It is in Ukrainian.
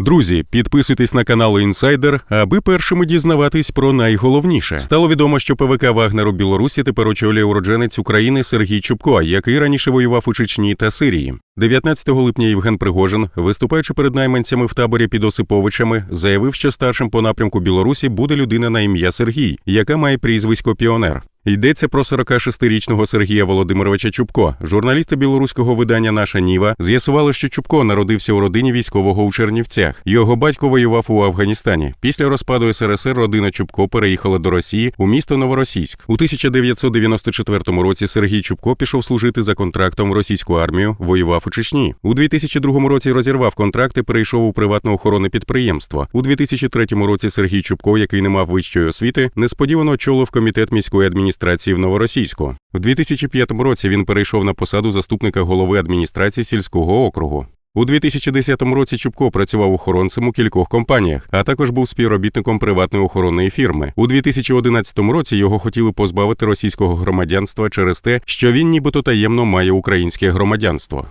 Друзі, підписуйтесь на канал Інсайдер, аби першими дізнаватись про найголовніше. Стало відомо, що ПВК Вагнер у Білорусі тепер очолює уродженець України Сергій Чубко, який раніше воював у Чечні та Сирії. 19 липня Євген Пригожин, виступаючи перед найманцями в таборі під Осиповичами, заявив, що старшим по напрямку Білорусі буде людина на ім'я Сергій, яка має прізвисько Піонер. Йдеться про 46-річного Сергія Володимировича Чубко. Журналісти білоруського видання Наша Ніва з'ясували, що Чубко народився у родині військового у Чернівцях. Його батько воював у Афганістані. Після розпаду СРСР родина Чубко переїхала до Росії у місто Новоросійськ. У 1994 році Сергій Чубко пішов служити за контрактом в російську армію, воював у Чечні. У 2002 році розірвав контракт і перейшов у приватне охоронне підприємство. У 2003 році Сергій Чубко, який не мав вищої освіти, несподівано очолив комітет міської адміністрації в Новоросійську. В 2005 році він перейшов на посаду заступника голови адміністрації сільського округу. У 2010 році Чубко працював охоронцем у кількох компаніях, а також був співробітником приватної охоронної фірми. У 2011 році його хотіли позбавити російського громадянства через те, що він нібито таємно має українське громадянство.